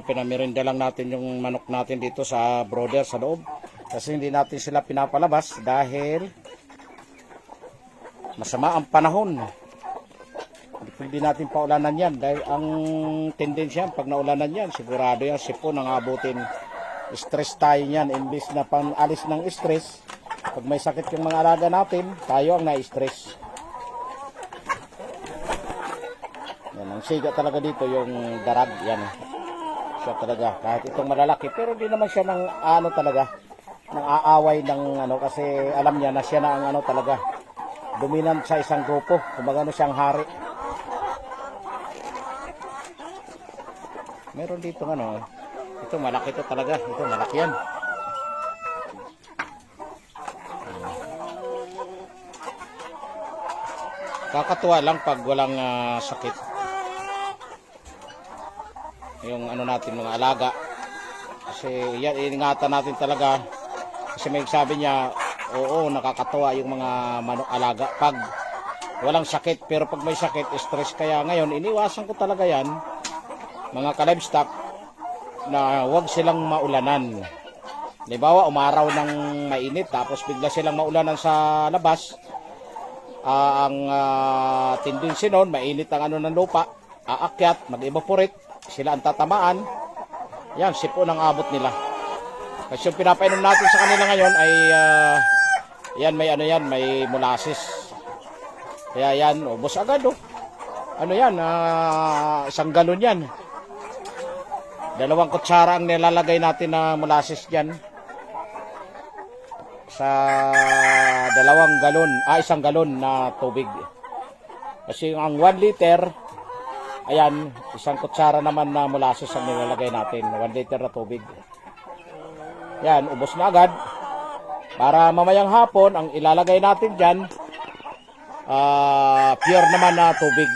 Kaya pinamirinda lang natin yung manok natin dito sa brother sa loob. Kasi hindi natin sila pinapalabas dahil masama ang panahon. Hindi natin paulanan yan dahil ang tendensya pag naulanan yan, sigurado yan sipon ang abutin. Stress tayo yan, imbis na pang alis ng stress, pag may sakit yung mga alaga natin, tayo ang na-stress. Yan, ang siga talaga dito yung darag, yan. Siya talaga, kahit itong malalaki, pero di naman siya ng ano talaga, ng aaway ng ano, kasi alam niya na siya na ang ano talaga, dominant sa isang grupo, kumbaga ano siyang hari. Meron dito ano, ito malaki to talaga, ito malaki yan. Kakatuwa lang pag walang ah, sakit. Yung ano natin mga alaga. Kasi yan ingatan natin talaga. Kasi may sabi niya, oo nakakatuwa yung mga manok alaga pag walang sakit. Pero pag may sakit, stress kaya ngayon iniwasan ko talaga yan mga ka-livestock na huwag silang maulanan. Halimbawa, umaraw ng mainit tapos bigla silang maulanan sa labas. Ah, ang uh, tendency nun, mainit ang ano ng lupa, aakyat, mag-evaporate, sila ang tatamaan. Yan, sipo ng abot nila. Kasi yung pinapainom natin sa kanila ngayon ay ah, yan may ano yan, may molasses. Kaya yan, ubos agad oh. Ano yan, ah, isang galon yan. Dalawang kutsara ang nilalagay natin na molasses dyan. Sa dalawang galon, ah isang galon na tubig. Kasi ang 1 liter, ayan, isang kutsara naman na molasses ang nilalagay natin. 1 liter na tubig. Yan, ubos na agad. Para mamayang hapon, ang ilalagay natin dyan, ah pure naman na tubig.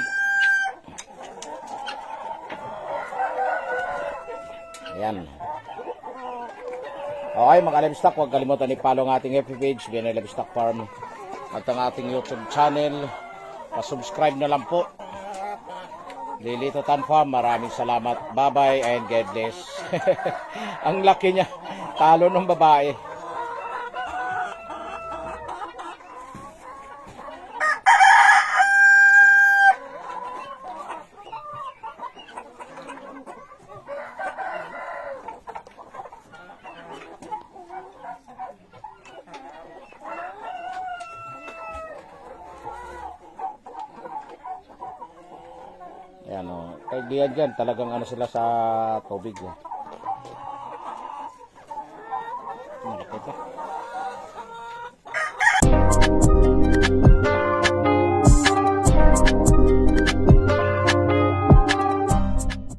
Ayan. Okay mga livestock, huwag kalimutan i-follow ang ating FB page, BNL Livestock Farm. At ang ating YouTube channel. Pa-subscribe na lang po. Lilito Tan Farm, maraming salamat. Bye-bye and God bless. ang laki niya. Talo ng babae. Ayan o. Kaya diyan dyan, talagang ano sila sa tubig. Eh.